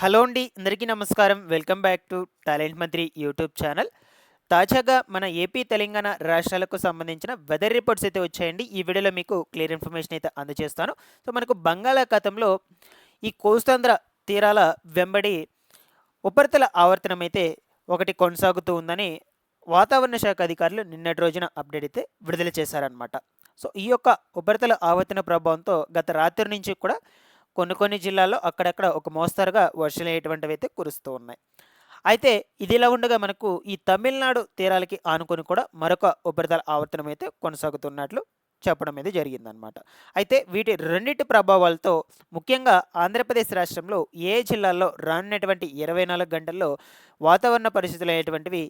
Hello అండి అందరికీ నమస్కారం. Welcome back to talent Mantri YouTube channel. తాజాగా మన ఏపీ తెలంగాణ రాష్ట్రాలకు సంబంధించిన వెదర్ రిపోర్ట్స్ అయితే వచ్చాయండి. ఈ వీడియోలో మీకు క్లియర్ ఇన్ఫర్మేషన్ అయితే అందజేస్తాను. సో మనకు బంగాళాఖాతంలో ఈ కోస్తాంధ్ర తీరాల వెంబడి ఉపరితల ఆవర్తనం అయితే ఒకటి కొనసాగుతూ ఉందని వాతావరణ శాఖ అధికారులు నిన్నటి రోజున అప్డేట్ అయితే విడుదల చేశారనమాట సో ఈ యొక్క ఉపరితల ఆవర్తన ప్రభావంతో గత రాత్రి నుంచి కూడా కొన్ని కొన్ని జిల్లాల్లో అక్కడక్కడ ఒక మోస్తరుగా వర్షాలయ్యేటువంటివి అయితే కురుస్తూ ఉన్నాయి. అయితే ఇదిలా ఉండగా మనకు ఈ తమిళనాడు తీరాలకి ఆనుకొని కూడా మరొక ఉపరితల ఆవర్తనం అయితే కొనసాగుతున్నట్లు చెప్పడం అయితే జరిగిందనమాట అయితే వీటి రెండింటి ప్రభావాలతో ముఖ్యంగా ఆంధ్రప్రదేశ్ రాష్ట్రంలో ఏ జిల్లాల్లో రానున్నటువంటి ఇరవై నాలుగు గంటల్లో వాతావరణ పరిస్థితులు అనేటువంటివి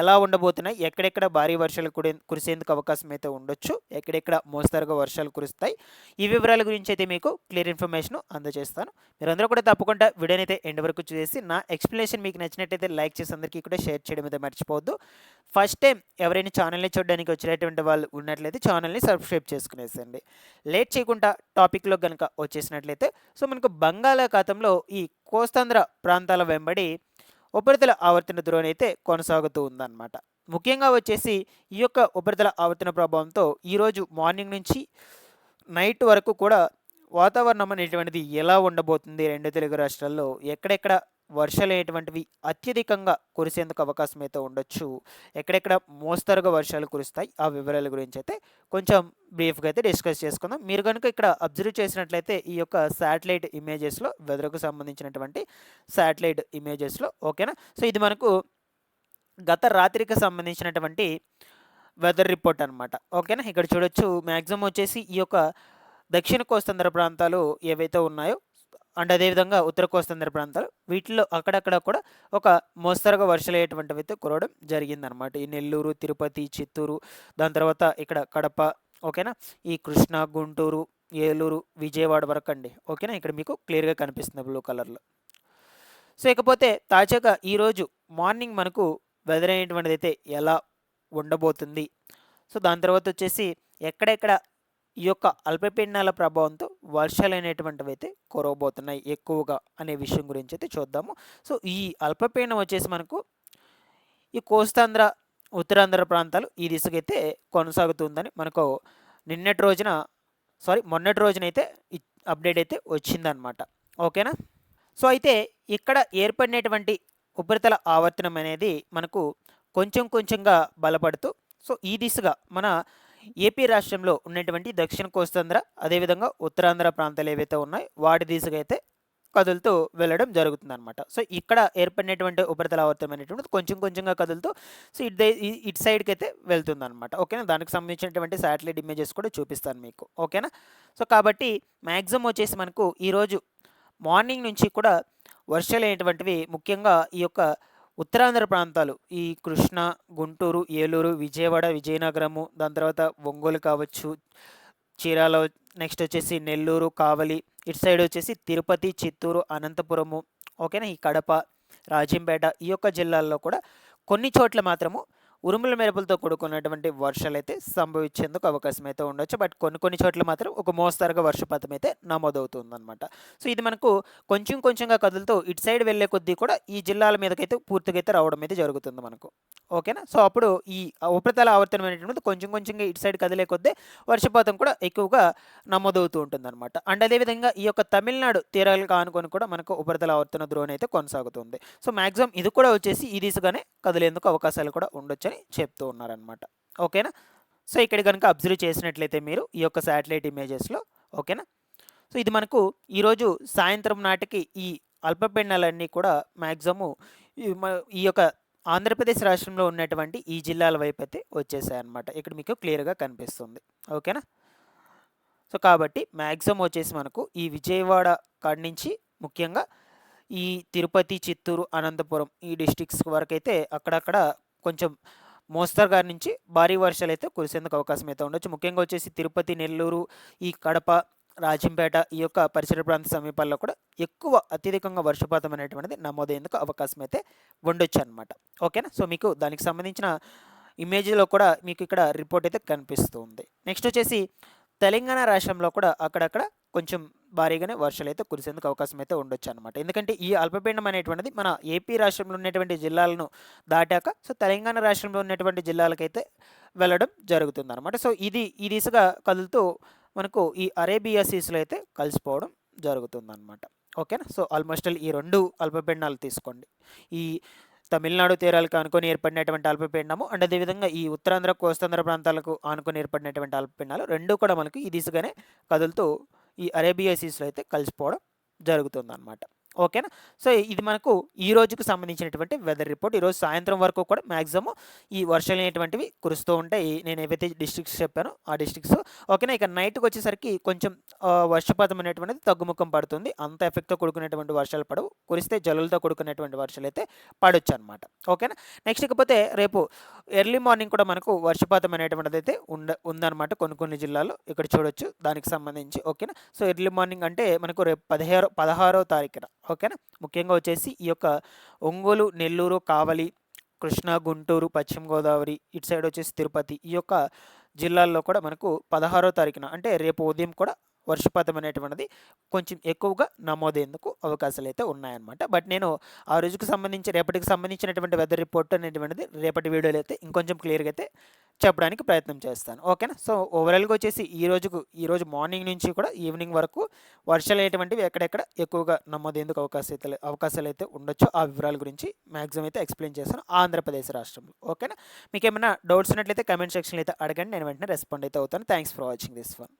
ఎలా ఉండబోతున్నాయి? ఎక్కడెక్కడ భారీ వర్షాలు కుడే కురిసేందుకు అవకాశం అయితే ఉండొచ్చు. ఎక్కడెక్కడ మోస్తరుగా వర్షాలు కురుస్తాయి? ఈ వివరాల గురించి అయితే మీకు క్లియర్ ఇన్ఫర్మేషన్ అందజేస్తాను. మీరందరూ కూడా తప్పకుండా వీడియోని అయితే ఎండ్ వరకు చూసి నా ఎక్స్ప్లెనేషన్ మీకు నచ్చినట్టయితే లైక్ చేసి అందరికీ కూడా షేర్ చేయడం అయితే మర్చిపోవద్దు. ఫస్ట్ టైం ఎవరైనా ఛానల్ని చూడడానికి వచ్చినటువంటి వాళ్ళు ఉన్నట్లయితే ఛానల్ని సబ్స్క్రైబ్ చేసుకునేసండి లేట్ చేయకుండా టాపిక్లో కనుక వచ్చేసినట్లయితే సో మనకు బంగాళాఖాతంలో ఈ కోస్తాంధ్ర ప్రాంతాల వెంబడి ఉపరితల ఆవర్తన ద్రోణి అయితే కొనసాగుతూ ఉందన్నమాట. ముఖ్యంగా వచ్చేసి ఈ యొక్క ఉపరితల ఆవర్తన ప్రభావంతో ఈరోజు మార్నింగ్ నుంచి నైట్ వరకు కూడా వాతావరణం అనేటువంటిది ఎలా ఉండబోతుంది రెండు తెలుగు రాష్ట్రాల్లో? ఎక్కడెక్కడ వర్షాలు అనేటువంటివి అత్యధికంగా కురిసేందుకు అవకాశం అయితే ఉండొచ్చు. ఎక్కడెక్కడ మోస్తరుగా వర్షాలు కురుస్తాయి ఆ వివరాల గురించి అయితే కొంచెం బ్రీఫ్గా అయితే డిస్కస్ చేసుకుందాం. మీరు కనుక ఇక్కడ అబ్జర్వ్ చేసినట్లయితే ఈ యొక్క శాటిలైట్ ఇమేజెస్లో వెదర్కు సంబంధించినటువంటి శాటిలైట్ ఇమేజెస్లో ఓకేనా? సో ఇది మనకు గత రాత్రికి సంబంధించినటువంటి వెదర్ రిపోర్ట్ అనమాట ఓకేనా? ఇక్కడ చూడొచ్చు మ్యాక్సిమం వచ్చేసి ఈ యొక్క దక్షిణ కోస్తాంధ్ర ప్రాంతాలు ఏవైతే ఉన్నాయో అండ్ అదేవిధంగా ఉత్తర కోస్తాంధ్ర ప్రాంతాలు వీటిలో అక్కడక్కడ కూడా ఒక మోస్తరుగా వర్షాలు అయ్యేటువంటివి అయితే కురవడం జరిగిందనమాట ఈ నెల్లూరు తిరుపతి చిత్తూరు దాని తర్వాత ఇక్కడ కడప ఓకేనా? ఈ కృష్ణా గుంటూరు ఏలూరు విజయవాడ వరకు అండి. ఓకేనా? ఇక్కడ మీకు క్లియర్గా కనిపిస్తుంది బ్లూ కలర్లో. సో ఇకపోతే తాజాగా ఈరోజు మార్నింగ్ మనకు వెదర్ అనేటువంటిది అయితే ఎలా ఉండబోతుంది? సో దాని తర్వాత వచ్చేసి ఎక్కడెక్కడ ఈ యొక్క అల్పపీడనాల ప్రభావంతో వర్షాలు అనేటువంటివి అయితే కురవబోతున్నాయి ఎక్కువగా అనే విషయం గురించి అయితే చూద్దాము. సో ఈ అల్పపీడనం వచ్చేసి మనకు ఈ కోస్తాంధ్ర ఉత్తరాంధ్ర ప్రాంతాలు ఈ దిశకైతే కొనసాగుతుందని మనకు నిన్నటి రోజున సారీ మొన్నటి రోజున అయితే అప్డేట్ అయితే వచ్చిందనమాట. ఓకేనా? సో అయితే ఇక్కడ ఏర్పడినటువంటి ఉపరితల ఆవర్తనం అనేది మనకు కొంచెం కొంచెంగా బలపడుతూ సో ఈ దిశగా మన ఏపీ రాష్ట్రంలో ఉన్నటువంటి దక్షిణ కోస్తాంధ్ర అదేవిధంగా ఉత్తరాంధ్ర ప్రాంతాలు ఏవైతే ఉన్నాయో వాటి దిశగా అయితే కదులుతూ వెళ్ళడం జరుగుతుంది అనమాట సో ఇక్కడ ఏర్పడినటువంటి ఉపరితల ఆవర్తమైనటువంటి కొంచెం కొంచెంగా కదులుతూ సో ఇటు ఇటు సైడ్కి అయితే వెళ్తుంది అనమాట ఓకేనా? దానికి సంబంధించినటువంటి శాటిలైట్ ఇమేజెస్ కూడా చూపిస్తాను మీకు. ఓకేనా? సో కాబట్టి మ్యాక్సిమం వచ్చేసి మనకు ఈరోజు మార్నింగ్ నుంచి కూడా వర్షాలు అయినటువంటివి ముఖ్యంగా ఈ యొక్క ఉత్తరాంధ్ర ప్రాంతాలు ఈ కృష్ణా గుంటూరు ఏలూరు విజయవాడ విజయనగరము దాని తర్వాత ఒంగోలు కావచ్చు చీరాల నెక్స్ట్ వచ్చేసి నెల్లూరు కావలి ఇటు సైడ్ వచ్చేసి తిరుపతి చిత్తూరు అనంతపురము ఓకేనా? ఈ కడప రాజంపేట ఈ యొక్క జిల్లాల్లో కూడా కొన్ని చోట్ల మాత్రము ఉరుముల మెరుపులతో కూడుకున్నటువంటి వర్షాలు అయితే సంభవించేందుకు అవకాశం అయితే ఉండొచ్చు. బట్ కొన్ని కొన్ని చోట్ల మాత్రం ఒక మోస్తరుగా వర్షపాతం అయితే నమోదవుతుందన్నమాట. సో ఇది మనకు కొంచెం కొంచెంగా కదులుతూ ఇటు సైడ్ వెళ్ళే కొద్దీ కూడా ఈ జిల్లాల మీదకైతే పూర్తిగా అయితే రావడం అయితే జరుగుతుంది మనకు. ఓకేనా? సో అప్పుడు ఈ ఉపరితల ఆవర్తనం అనేటువంటిది కొంచెం కొంచెంగా ఇటు సైడ్ కదిలే కొద్దీ వర్షపాతం కూడా ఎక్కువగా నమోదవుతూ ఉంటుందన్నమాట. అండ్ అదేవిధంగా ఈ యొక్క తమిళనాడు తీరాలకు కానుకొని కూడా మనకు ఉపరితల ఆవర్తన ద్రోణి అయితే కొనసాగుతుంది. సో మ్యాక్సిమం ఇది కూడా వచ్చేసి ఈ దిశగానే కదిలేందుకు అవకాశాలు కూడా అని చెప్తూ ఉన్నారనమాట ఓకేనా? సో ఇక్కడ కనుక అబ్జర్వ్ చేసినట్లయితే మీరు ఈ యొక్క శాటిలైట్ ఇమేజెస్లో ఓకేనా? సో ఇది మనకు ఈరోజు సాయంత్రం నాటికి ఈ అల్పపీడనాలన్నీ కూడా మ్యాక్సిమము ఈ యొక్క ఆంధ్రప్రదేశ్ రాష్ట్రంలో ఉన్నటువంటి ఈ జిల్లాల వైపు అయితే వచ్చేసాయన్నమాట. ఇక్కడ మీకు క్లియర్గా కనిపిస్తుంది. ఓకేనా? సో కాబట్టి మ్యాక్సిమం వచ్చేసి మనకు ఈ విజయవాడ కాడి నుంచి ముఖ్యంగా ఈ తిరుపతి చిత్తూరు అనంతపురం ఈ డిస్టిక్స్ వరకు అయితే అక్కడక్కడ కొంచెం మోస్తరుగా నుంచి భారీ వర్షాలు అయితే కురిసేందుకు అవకాశం అయితే ఉండొచ్చు. ముఖ్యంగా వచ్చేసి తిరుపతి నెల్లూరు ఈ కడప రాజంపేట ఈ యొక్క పరిసర ప్రాంత సమీపాల్లో కూడా ఎక్కువ అత్యధికంగా వర్షపాతం అనేటువంటిది నమోదయ్యేందుకు అవకాశం అయితే ఉండొచ్చు అనమాట ఓకేనా? సో మీకు దానికి సంబంధించిన ఇమేజ్లో కూడా మీకు ఇక్కడ రిపోర్ట్ అయితే కనిపిస్తుంది. నెక్స్ట్ వచ్చేసి తెలంగాణ రాష్ట్రంలో కూడా అక్కడక్కడ కొంచెం భారీగానే వర్షాలు అయితే కురిసేందుకు అవకాశం అయితే ఉండొచ్చు అనమాట ఎందుకంటే ఈ అల్పపీడనం అనేటువంటిది మన ఏపీ రాష్ట్రంలో ఉన్నటువంటి జిల్లాలను దాటాక సో తెలంగాణ రాష్ట్రంలో ఉన్నటువంటి జిల్లాలకైతే వెళ్ళడం జరుగుతుంది అనమాట సో ఇది ఈ దిశగా కదులుతూ మనకు ఈ అరేబియా సీస్లో అయితే కలిసిపోవడం జరుగుతుంది అనమాట ఓకేనా? సో ఆల్మోస్ట్ ఈ రెండు అల్పపీడనాలు తీసుకోండి. ఈ తమిళనాడు తీరాలకు ఆనుకొని ఏర్పడినటువంటి అల్పపీడనము అండ్ అదేవిధంగా ఈ ఉత్తరాంధ్ర కోస్తాంధ్ర ప్రాంతాలకు ఆనుకొని ఏర్పడినటువంటి అల్పపీడనాలు రెండు కూడా మనకు ఈ దిశగానే కదులుతూ ఈ అరేబియా సీస్లో అయితే కలిసిపోవడం జరుగుతుందన్నమాట. ఓకేనా? సో ఇది మనకు ఈ రోజుకు సంబంధించినటువంటి వెదర్ రిపోర్ట్ ఈరోజు సాయంత్రం వరకు కూడా మ్యాక్సిమం ఈ వర్షాలు అనేటువంటివి కురుస్తూ ఉంటాయి. నేను ఏవైతే డిస్ట్రిక్ట్స్ చెప్పానో ఆ డిస్ట్రిక్ట్స్ ఓకేనా? ఇక నైట్కి వచ్చేసరికి కొంచెం వర్షపాతం అనేటువంటిది తగ్గుముఖం పడుతుంది. అంత ఎఫెక్ట్తో కూడుకునేటువంటి వర్షాలు పడవు. కురిస్తే జలులతో కూడుకునేటువంటి వర్షాలు అయితే పడొచ్చు అనమాట ఓకేనా? నెక్స్ట్ ఇకపోతే రేపు ఎర్లీ మార్నింగ్ కూడా మనకు వర్షపాతం అనేటువంటిది అయితే ఉండ ఉందన్నమాట కొన్ని కొన్ని జిల్లాలో ఇక్కడ చూడొచ్చు. దానికి సంబంధించి. ఓకేనా? సో ఎర్లీ మార్నింగ్ అంటే మనకు రేపు పదిహేరో పదహారో తారీఖున. ఓకేనా? ముఖ్యంగా వచ్చేసి ఈ యొక్క ఒంగోలు నెల్లూరు కావలి కృష్ణా గుంటూరు పశ్చిమ గోదావరి ఇటు సైడ్ వచ్చేసి తిరుపతి ఈ యొక్క జిల్లాల్లో కూడా మనకు పదహారో తారీఖున అంటే రేపు ఉదయం కూడా వర్షపాతం అనేటువంటిది కొంచెం ఎక్కువగా నమోదేందుకు అవకాశాలు అయితే ఉన్నాయన్నమాట. బట్ నేను ఆ రోజుకు సంబంధించి రేపటికి సంబంధించినటువంటి వెదర్ రిపోర్ట్ అనేటువంటిది రేపటి వీడియోలో అయితే ఇంకొంచెం క్లియర్గా అయితే చెప్పడానికి ప్రయత్నం చేస్తాను. ఓకేనా సో ఓవరాల్గా వచ్చేసి ఈ రోజుకు ఈరోజు మార్నింగ్ నుంచి కూడా ఈవినింగ్ వరకు వర్షాలు అయ్యేటువంటివి ఎక్కడెక్కడ ఎక్కువగా నమోదేందుకు అవకాశం అయితే అవకాశాలు అయితే ఉండొచ్చు ఆ వివరాల గురించి మ్యాక్సిమం అయితే ఎక్స్ప్లెయిన్ చేస్తాను ఆంధ్రప్రదేశ్ రాష్ట్రంలో. ఓకేనా మీకు ఏమైనా డౌట్స్ ఉన్నట్లయితే కమెంట్ సెక్షన్లో అయితే అడగండి. నేను వెంటనే రెస్పాండ్ అయితే అవుతాను. Thanks for watching this one